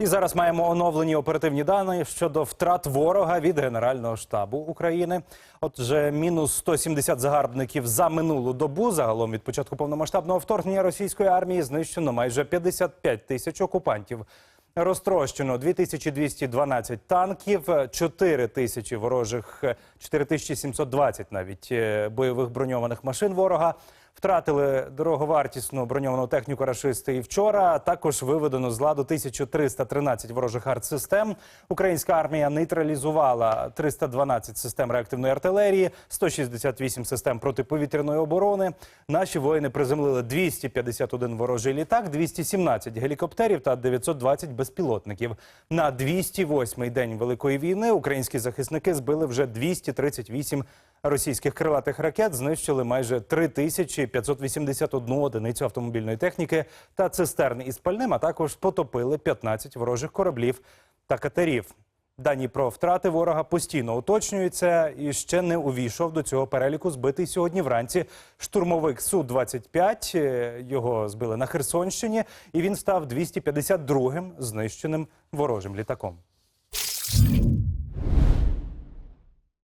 І зараз маємо оновлені оперативні дані щодо втрат ворога від Генерального штабу України. Отже, мінус 170 загарбників за минулу добу. Загалом від початку повномасштабного вторгнення російської армії знищено майже 55 тисяч окупантів. Розтрощено 2212 танків, 4 тисячі ворожих, 4720 навіть е, бойових броньованих машин ворога. Втратили дороговартісну броньовану техніку рашисти і вчора. Також виведено з ладу 1313 ворожих артсистем. Українська армія нейтралізувала 312 систем реактивної артилерії, 168 систем протиповітряної оборони. Наші воїни приземлили 251 ворожий літак, 217 гелікоптерів та 920 безпілотників. На 208-й день великої війни українські захисники збили вже 238 російських крилатих ракет знищили майже 3581 одиницю автомобільної техніки та цистерни із пальним, а також потопили 15 ворожих кораблів та катерів. Дані про втрати ворога постійно уточнюються і ще не увійшов до цього переліку збитий сьогодні вранці штурмовик Су-25. Е, Його збили на Херсонщині, і він став 252-м знищеним ворожим літаком.